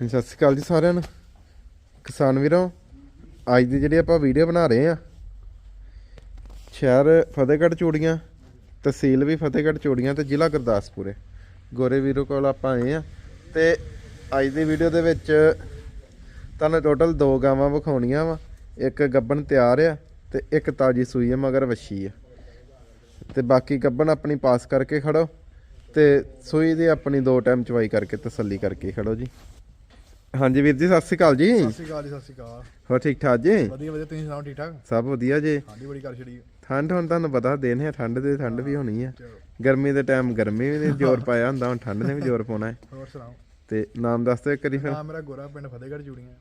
ਸਤਿ ਸ਼੍ਰੀ ਅਕਾਲ ਜੀ ਸਾਰਿਆਂ ਨੂੰ। ਕਿਸਾਨ ਵੀਰੋ, ਅੱਜ ਦੀ ਜਿਹੜੀ ਆਪਾਂ ਵੀਡੀਓ ਬਣਾ ਰਹੇ ਆ ਸ਼ਹਿਰ ਫਤਿਹਗੜ੍ਹ ਚੂੜੀਆਂ, ਤਹਿਸੀਲ ਵੀ ਫਤਿਹਗੜ੍ਹ ਚੂੜੀਆਂ ਤੇ ਜ਼ਿਲ੍ਹਾ ਗੁਰਦਾਸਪੁਰ। ਹੈ ਗੋਰੇ ਵੀਰੋ ਕੋਲ ਆਪਾਂ ਆਏ ਆ ਤੇ ਅੱਜ ਦੀ ਵੀਡੀਓ ਦੇ ਵਿੱਚ ਤੁਹਾਨੂੰ ਟੋਟਲ ਦੋ ਗਾਵਾਂ ਵਿਖਾਉਣੀਆਂ ਵਾ। ਇੱਕ ਗੱਬਣ ਤਿਆਰ ਆ ਤੇ ਇੱਕ ਤਾਜੀ ਸੂਈ ਹੈ ਮਗਰ ਵੱਛੀ ਆ। ਤੇ ਬਾਕੀ ਗੱਬਣ ਆਪਣੀ ਪਾਸ ਕਰਕੇ ਖੜੋ ਤੇ ਸੂਈ ਦੀ ਆਪਣੀ ਦੋ ਟਾਈਮ ਚਵਾਈ ਕਰਕੇ ਤਸੱਲੀ ਕਰਕੇ ਖੜੋ ਜੀ। ਹਾਂਜੀ ਵੀਰ ਜੀ ਸਤਿ ਸ਼੍ਰੀ ਅਕਾਲ ਜੀ। ਸਤਿ ਸ਼੍ਰੀ ਅਕਾਲ ਜੀ ਸਤਿ ਸ਼੍ਰੀ ਅਕਾਲ। ਹੋਰ ਠੀਕ ਠਾਕ ਜੀ? ਵਧੀਆ ਵਧੀਆ। ਤੁਸੀਂ ਸੁਣਾਓ ਠੀਕ ਠਾਕ? ਸਭ ਵਧੀਆ ਜੀ। ਹਾਂਜੀ ਬੜੀ ਕਰ ਛੜੀ। ਠੰਡ ਹੁਣ ਤੁਹਾਨੂੰ ਪਤਾ ਦਿਨ ਹੈ ਠੰਡ ਦੇ ਠੰਡ ਵੀ ਹੋਣੀ ਆ। ਚਲੋ। ਗਰਮੀ ਦੇ ਟਾਈਮ ਗਰਮੀ ਵੀ ਨੇ ਜ਼ੋਰ ਪਾਇਆ ਹੁੰਦਾ ਹੁਣ ਠੰਡ ਨੇ ਵੀ ਜ਼ੋਰ ਪਾਉਣਾ ਹੈ। ਹੋਰ ਸੁਣਾਓ? ਤੇ ਨਾਮ ਦੱਸ ਦਿਓ ਇੱਕ ਵਾਰੀ ਫਿਰ। ਨਾਮ ਮੇਰਾ ਗੋਰਾ ਪਿੰਡ ਫਤਿਹਗੜ੍ਹ ਚੂੜੀਆਂ।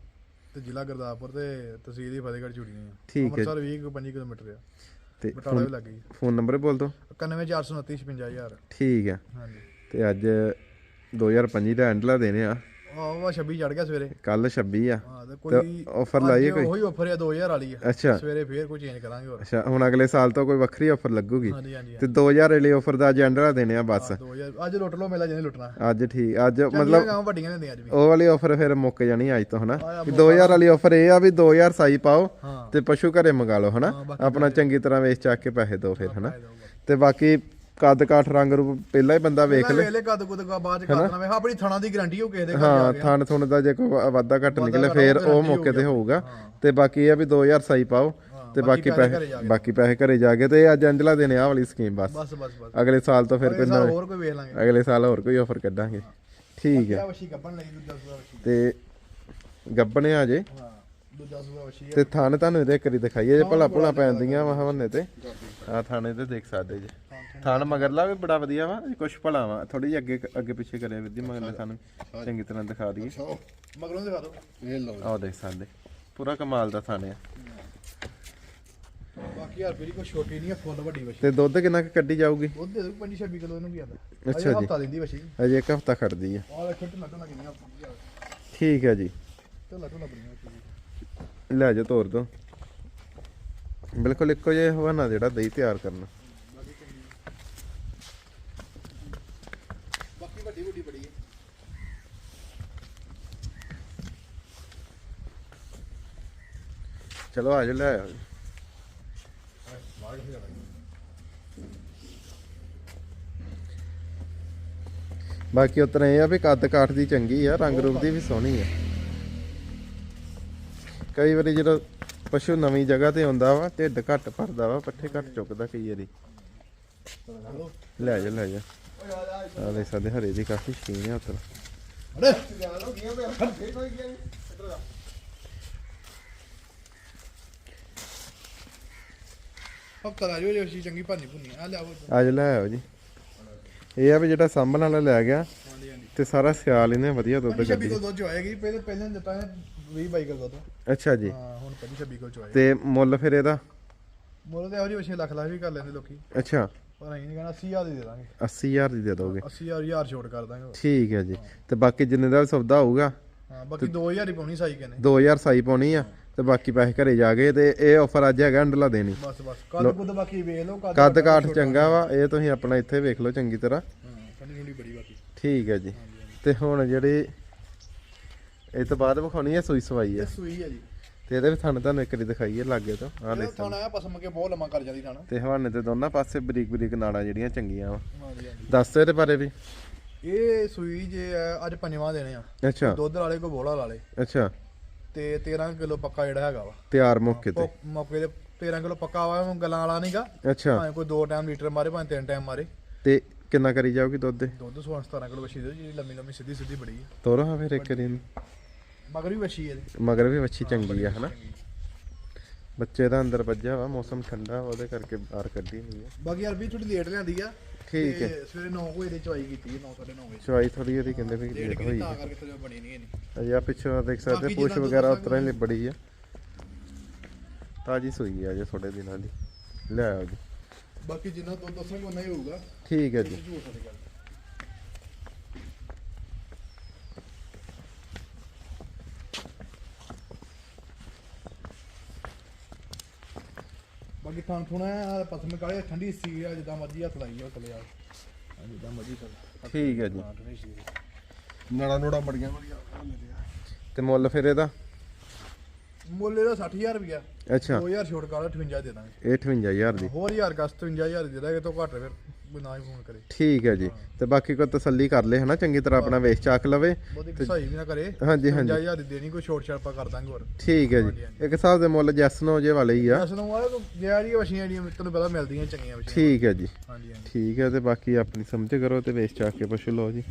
ਤੇ ਜ਼ਿਲ੍ਹਾ ਗੁਰਦਾਸਪੁਰ ਤੇ ਤਹਿਸੀਲ ਹੀ ਫਤਿਹਗੜ੍ਹ ਚੂੜੀਆਂ ਆ। ਠੀਕ ਹੈ। ਅੰਮ੍ਰਿਤਸਰ 20 25 ਕਿਲੋਮੀਟਰ ਆ। ਤੇ ਬਟਾਲਾ ਵੀ ਲੱਗੀ ਫੋਨ ਨੰਬਰ ਬੋਲ ਦਿਓ। 91429 56000 ਠੀਕ ਆ। ਹਾਂਜੀ। ਤੇ ਅੱਜ 2025 ਦਾ ਐਂਡਲਾ ਦੇਣੇ ਆ। ਆਹ ਵਾ 26 ਚੜ ਗਿਆ ਸਵੇਰੇ। ਕੱਲ 26 ਆ। ਹਾਂ ਤੇ ਕੋਈ ਆਫਰ ਲਾਈਏ ਕੋਈ? ਉਹੀ ਆਫਰ ਆ 2000 ਵਾਲੀ ਆ। ਅੱਛਾ। ਸਵੇਰੇ ਫੇਰ ਕੋਈ ਚੇਂਜ ਕਰਾਂਗੇ ਹੋਰ। ਅੱਛਾ ਹੁਣ ਅਗਲੇ ਸਾਲ ਤੋਂ ਕੋਈ ਵੱਖਰੀ ਆਫਰ ਲੱਗੂਗੀ? ਹਾਂਜੀ ਹਾਂਜੀ ਤੇ 2000 ਵਾਲੀ ਆਫਰ ਦਾ ਐਂਡਲਾ ਦੇਣੇ ਆ ਬਸ। 2000 ਅੱਜ ਲੁੱਟ ਲਓ ਮੇਲਾ ਜਿਹਨੇ ਲੁੱਟਣਾ। ਅੱਜ ਠੀਕ ਅੱਜ ਮਤਲਬ ਕੰਮ ਵੱਡੀਆਂ ਹੁੰਦੀਆਂ ਅੱਜ ਵੀ। ਉਹ ਵਾਲੀ ਆਫਰ ਫਿਰ ਮੁੱਕ ਜਾਣੀ ਅੱਜ ਤੋਂ ਹਨਾ? ਵੀ 2000 ਵਾਲੀ ਆਫਰ ਇਹ ਆ ਵੀ 2000 ਸਾਈ ਪਾਓ ਹਾਂ। ਤੇ ਪਸ਼ੂ ਘਰੇ ਮੰਗਾ ਲਓ ਹਨਾ? ਹਾਂ, ਆਪਣਾ ਚੰਗੀ ਤਰ੍ਹਾਂ ਵੇਚ ਚੱਕ ਕੇ ਪੈਸੇ ਦਿਓ ਫਿਰ ਹਨਾ। ਤੇ ਬਾਕੀ ਕੱਦ ਕਾਠ ਰੰਗ ਰੂਪ ਪਹਿਲਾਂ ਹੀ ਬੰਦਾ ਵੇਖ ਲੈ। ਵੇਲੇ ਕਦ ਕੁਦ ਬਾਅਦ ਚ ਕਰ ਦੇਣਾ ਵੇ ਆਪਣੀ ਥਣਾ ਦੀ ਗਾਰੰਟੀ ਹੋ ਕਿਸੇ ਦੇ ਘਰ ਹਾਂ ਕੇ ਥਣ ਥੁਣ ਦਾ ਜੇ ਕੋਈ ਵਾ- ਵਾਧਾ ਘੱਟ ਨਿਕਲੇ ਫਿਰ ਉਹ ਮੌਕੇ ਤੇ ਹੋਊਗੀ। ਤੇ ਬਾਕੀ ਇਹ ਆ ਵੀ 2000 ਸਾਈ ਪਾਓ ਤੇ ਬਾਕੀ ਪੈਸੇ। ਬਾਕੀ ਪੈਸੇ ਘਰੇ ਜਾ ਕੇ ਤੇ ਅੱਜ ਅੰਜਲਾ ਦੇਣੇ ਆ ਵਾਲੀ ਸਕੀਮ ਬਸ। ਬਸ ਬਸ ਬਸ। ਅਗਲੇ ਸਾਲ ਤੋਂ ਫਿਰ ਕੋਈ ਸਾਲ ਨਵੇਂ ਹੋਰ ਕੋਈ ਵੇਖ ਲਾਂਗੇ। ਅਗਲੇ ਸਾਲ ਹੋਰ ਕੋਈ ਆਫਰ ਕੱਢਾਂਗੇ। ਠੀਕ ਕਿਆ ਹੈ। ਵਸ਼ੀ ਗੱਪਣ ਲਈ ਦੂਜਾ ਸੂਆ ਵਸ਼ੀ ਤੇ ਗੱਬਣੇ ਆ ਜੇ। ਹਾਂ ਦੂਜਾ ਸੂਆ ਵਸ਼ੀ ਤੇ ਥਾਣੇ ਤੁਹਾਨੂੰ ਇਹਦੇ ਕਰੀ ਦਿਖਾਈਏ ਜੇ ਭਲਾ ਭੁਲਾ ਪੈਂਦੀਆਂ ਵਾ ਹਵਨੇ ਤੇ। ਆ ਥਾਣੇ ਤੇ ਦੇਖ ਸਕਦੇ ਜੀ। ਥਾਣ ਮਗਰਲਾ ਵੀ ਬੜਾ ਵਧੀਆ ਵਾ ਕੁਛ ਭਲਾ ਵਾ। ਥੋੜੀ ਜਿਹੀ ਅੱਗੇ ਅੱਗੇ ਪਿੱਛੇ ਕਰਿਆ ਜੀ ਮਗਰਲੇ ਸਾਨੂੰ ਚੰਗੀ ਤਰ੍ਹਾਂ ਦਿਖਾ ਦਈਏ। ਮਗਰੋਂ ਦਿਖਾ ਦਿਓ। ਇਹ ਲਓ ਆਹ ਦੇਖ ਸਕਦੇ ਪੂਰਾ ਕਮਾਲ ਦਾ ਥਾਣੇ ਆ। ਬਾਕੀ ਯਾਰ ਮੇਰੀ ਕੋਈ ਛੋਟੀ ਨਹੀਂ ਹੈ ਫੁੱਲ ਵੱਡੀ ਵਸ਼ੀ ਤੇ ਦੁੱਧ ਕਿੰਨਾ ਕੁ ਕੱਢੀ ਜਾਊਗੀ? ਉਹ ਦੇ ਦੋ 25 26 ਕਿਲੋ ਇਹਨੂੰ ਵੀ ਆਦਾ ਅੱਛਾ ਜੀ। ਹਫਤਾ ਦਿੰਦੀ ਵਸ਼ੀ ਅਜੇ ਇੱਕ ਹਫਤਾ ਖੜਦੀ ਆ। ਆਹ ਦੇਖੋ ਢਿੱਲਾ ਢਿੱਲਾ ਕਿੰਨੀਆਂ ਠੀਕ ਹੈ ਜੀ। ਢਿੱਲਾ ਢਿੱਲਾ ਬੜੀਆਂ ਲੈ ਜਾ ਤੋਰ ਦੋ। ਬਿਲਕੁਲ ਇੱਕੋ ਜਿਹਾ ਹਵਾਨਾ ਜਿਹੜਾ ਦਹੀਂ ਤਿਆਰ ਕਰਨਾ ਬਾਕੀ ਵੱਡੀ ਵੱਡੀ ਬੜੀ ਹੈ ਚਲੋ ਆ ਜਾ, ਲੈ ਆਓ ਬਾਕੀ ਉਤਨਾ ਇਹ ਆ ਵੀ ਕੱਦ ਕਾਠ ਦੀ ਚੰਗੀ ਆ, ਰੰਗ ਰੂਪ ਦੀ ਵੀ ਸੋਹਣੀ ਆ। ਕਈ ਵਾਰੀ ਜਦੋਂ ਪਸ਼ੂ ਨਵੀਂ ਜਗ੍ਹਾ ਤੇ ਆਉਂਦਾ ਵਾ, ਢਿੱਡ ਘੱਟ ਭਰਦਾ ਵਾ, ਪੱਠੇ ਘੱਟ ਚੁੱਕਦਾ ਕਈ ਵਾਰੀ। ਲੈ ਜਾ ਲੈ ਜਾ। ਆ ਦੇ ਸਾਡੇ ਹਰੇ ਦੀ ਕਾਫੀ ਸ਼ੀਨ ਆ ਉਤਰ ਅਰੇ ਹਫਤਾ ਲਾ ਜੋ ਵਸ਼ੀ ਚੰਗੀ ਭਾਨੀ ਭੁੰਨੀ ਆ ਲਿਆਓ ਅੱਜ ਲੈ ਆਓ ਜੀ। ਇਹ ਆ ਵੀ ਜਿਹੜਾ ਸਾਂਭਣ ਵਾਲਾ ਲੈ ਗਿਆ ਹਾਂਜੀ ਹਾਂਜੀ ਤੇ ਸਾਰਾ ਸਿਆਲ ਇਹਨੇ ਵਧੀਆ ਦੁੱਧ ਛੱਬੀ ਕੱਢੀ। ਕੋਲ ਦੁੱਧ ਚ ਆਏਗੀ ਪਹਿਲੇ ਪਹਿਲੇ ਨੇ ਦਿੱਤਾ 20 ਬਾਈ ਕਿਲੋ ਦੁੱਧ। ਅੱਛਾ ਜੀ। ਹਾਂ ਹੁਣ ਪਹਿਲੀ ਛੱਬੀ ਕੋਲ ਚ ਆਏ ਤੇ ਮੁੱਲ ਫਿਰ ਇਹਦਾ? ਮੁੱਲ ਤੇ ਇਹੋ ਜਿਹੀ ਲੱਖ ਲੱਖ ਵੀ ਕਰ ਲੈਂਦੇ ਲੋਕੀ। ਅੱਛਾ। ਪਰ ਅਸੀਂ ਨਹੀਂ ਕਹਿਣਾ 80000 ਦੀ ਦੇ ਦਾਂਗੇ। 80000 ਦੀ ਦੇ ਦੋਗੇ। 80000 ਹਜ਼ਾਰ ਛੋਟ ਕਰ ਦਾਂਗੇ। ਠੀਕ ਹੈ ਜੀ। ਤੇ ਬਾਕੀ ਜਿੰਨੇ ਦਾ ਸੌਦਾ ਹੋਊਗਾ ਹਾਂ ਬਾਕੀ 2000 ਹੀ ਪਾਉਣੀ ਸਾਈ ਕਹਿੰਦੇ। 2000 ਸਾਈ ਪਾਉਣੀ ਆ। ਤੇ ਬਾਕੀ ਪੈਸੇ ਘਰੇ ਜਾ ਕੇ ਤੇ ਇਹ ਆਫਰ ਅੱਜ ਹੈਗਾ ਅੰਡਲਾ ਦੇਣੀ। ਬਸ ਬਸ। ਕੱਦ ਕੁੱਦ ਬਾਕੀ ਵੇਖ ਲਓ ਕੱਦ ਕਾਠ ਚੰਗਾ ਵਾ ਇਹ ਤੁਸੀਂ ਆਪਣਾ ਇੱਥੇ ਵੇਖ ਲਓ ਚੰਗੀ ਤਰ੍ਹਾਂ। ਹਾਂ ਠੰਡੀ ਠੰਡੀ ਬੜੀ ਬਾਕੀ। ਠੀਕ ਹੈ ਜੀ। ਤੇ ਹੁਣ ਜਿਹੜੀ ਇਹ ਤੋਂ ਬਾਅਦ ਵਿਖਾਉਣੀ ਹੈ ਸੂਈ ਸਵਾਈ ਆ ਸੂਈ ਹੈ ਜੀ। ਤੇ ਇਹਦੇ ਵੀ ਤੁਹਾਨੂੰ ਤੁਹਾਨੂੰ ਇੱਕ ਵਾਰੀ ਦਿਖਾਈਏ ਲਾਗੇ ਤੋਂ। ਆਹ ਦੇਖ ਥਾਣਾ ਆ ਪਸਮ ਕੇ ਬਹੁਤ ਲੰਮਾ ਕਰ ਜਾਂਦੀ ਥਾਣਾ। ਤੇ ਹਵਾਨੇ ਤੇ ਦੋਨਾਂ ਪਾਸੇ ਬਰੀਕ ਬਰੀਕ ਨਾੜਾਂ ਜਿਹੜੀਆਂ ਚੰਗੀਆਂ ਵਾ। ਦੱਸ ਇਹਦੇ ਬਾਰੇ ਵੀ। ਇਹ ਸੂਈ ਜੇ ਅੱਜ ਪੰਜਵਾਂ ਦੇਣੇ ਆ। ਅੱਛਾ। ਦੁੱਧ ਵਾਲੇ ਕੋ ਬੋਲਾ ਵਾਲੇ ਅੱਛਾ। ਤੇ 13 ਕਿਲੋ ਪੱਕਾ ਜਿਹੜਾ ਹੈਗਾ ਵਾ। ਤਿਆਰ ਮੌਕੇ ਤੇ। ਉਹ ਮੌਕੇ ਤੇ 13 ਕਿਲੋ ਪੱਕਾ ਵਾ ਉਹ ਗੱਲਾਂ ਵਾਲਾ ਨਹੀਂਗਾ ਅੱਛਾ। ਭਾਵੇਂ ਕੋਈ ਦੋ ਟਾਈਮ ਲੀਟਰ ਮਾਰੇ ਭਾਵੇਂ ਤਿੰਨ ਟਾਈਮ ਮਾਰੇ। ਤੇ ਕਿੰਨਾ ਕਰੀ ਜਾਊਗੀ ਦੁੱਧ? ਦੇ ਦੁੱਧ 16 17 ਕਿਲੋ ਵਛੀ ਦੇ ਜਿਹੜੀ ਲੰਮੀ ਲੰਮੀ ਸਿੱਧੀ ਸਿੱਧੀ ਬੜੀ ਆ। ਤੋਰੋ ਹਾਂ ਫਿਰ ਇੱਕ ਇਹਨੂੰ। ਮਗਰ ਵੀ ਵਛੀ ਹੈ ਇਹਦੀ। ਮਗਰ ਵੀ ਵੱਛੀ ਚੰਗੀ ਆ ਹਨਾ? ਬੱਚੇ ਦਾ ਅੰਦਰ ਵੱਜਿਆ ਵਾ ਮੌਸਮ ਠੰਡਾ ਉਹਦੇ ਕਰਕੇ ਬਾਹਰ ਕੱਢੀ ਨਹੀਂ ਆ ਬਾਕੀ ਯਾਰ ਵੀ ਥੋੜੀ ਲੇਟ ਲਿਆਂਦੀ ਆ। ਠੀਕ ਹੈ। ਤੇ ਸਵੇਰੇ 9 ਵਜੇ ਦੀ ਚਵਾਈ ਕੀਤੀ ਹੈ 9 9:30 ਵਜੇ। ਚਵਾਈ ਥੋੜੀ ਇਹਦੀ ਕਹਿੰਦੇ ਵੀ ਲੇਟ ਹੋਈ ਤਾਂ ਕਰਕੇ ਥੋੜੀ ਬਣੀ ਨਹੀਂ ਇਹਨੀ ਅਜੇ ਆ ਪਿੱਛੋਂ ਦੇਖ ਸਕਦੇ ਪੁਸ਼ ਵਗੈਰਾ ਉਤਰਾਂ ਹੀ ਬੜੀ ਆ। ਤਾਜੀ ਸੂਈ ਆ ਜੇ ਥੋੜੇ ਦਿਨਾਂ ਦੀ। ਲੈ ਆਓ ਜੀ। ਬਾਕੀ ਜਿੰਨਾ ਦੁੱਧ ਦੱਸਾਂਗੇ ਉਨਾ ਹੀ ਹੋਊਗਾ। ਠੀਕ ਹੈ ਜੀ। ਬਾਕੀ ਥਾਂ ਥੋਣਾ ਪਸਮ ਕਾਲੇ ਠੰਡੀ ਸੀ ਆ ਜਿੱਦਾਂ ਮਰਜ਼ੀ ਹੱਥ ਲਾਈ ਜਾ ਥੱਲੇ ਆ ਹਾਂ, ਜਿੱਦਾਂ ਮਰਜ਼ੀ ਥੱਲੇ ਠੀਕ ਹੈ ਜੀ। ਸੀ ਨੜਾ ਨੋੜਾ ਬੜੀਆਂ ਵਧੀਆ ਆ। ਤੇ ਮੁੱਲ ਫਿਰ ਇਹਦਾ? ਮੁੱਲ ਇਹਦਾ 60000 ਰੁਪਇਆ ਅੱਛਾ। 2000 ਛੋਟ ਕਰ 58 ਦੇ ਦਾਂਗੇ। ਇਹ 58000 ਦੀ। ਹੋਰ ਯਾਰ ਕਸ 55000 ਦੇ ਦਾਂਗੇ ਤੋਂ ਘੱਟ ਫਿਰ। ਕੋਈ ਨਾ ਹੀ ਫੋਨ ਕਰੇ। ਠੀਕ ਹੈ ਜੀ। ਤੇ ਬਾਕੀ ਕੋਈ ਤਸੱਲੀ ਕਰ ਲੈ ਹਨਾ? ਚੰਗੀ ਤਰ੍ਹਾਂ ਆਪਣਾ ਵੇਚ ਚਾਖ ਲਵੇ। ਬਹੁਤੀ ਕਸਾਈ ਵੀ ਨਾ ਕਰੇ। ਹਾਂਜੀ ਹਾਂਜੀ। 55000 ਦੀ ਦੇਣੀ ਕੋਈ ਛੋਟ ਛਾਪਾ ਕਰ ਦਾਂਗੇ ਹੋਰ। ਠੀਕ ਹੈ ਜੀ। ਇੱਕ ਹਿਸਾਬ ਦੇ ਮੁੱਲ ਜੈਸ ਨੋ ਜੇ ਵਾਲੇ ਹੀ ਆ। ਅਸ ਨੂੰ ਵਾਲੇ ਤੋਂ ਜਿਹੜੀ ਵਸ਼ੀਆਂ ਜਿਹੜੀਆਂ ਤੈਨੂੰ ਪਤਾ ਮਿਲਦੀਆਂ ਚੰਗੀਆਂ ਵਸ਼ੀਆਂ ਠੀਕ ਹੈ ਜੀ। ਹਾਂਜੀ ਠੀਕ ਹੈ ਤੇ ਬਾਕੀ ਆਪਣੀ ਸਮਝ ਕਰੋ ਤੇ ਵੇਚ ਚਾਖ ਕੇ ਪਸ਼ੂ ਲਓ ਜੀ।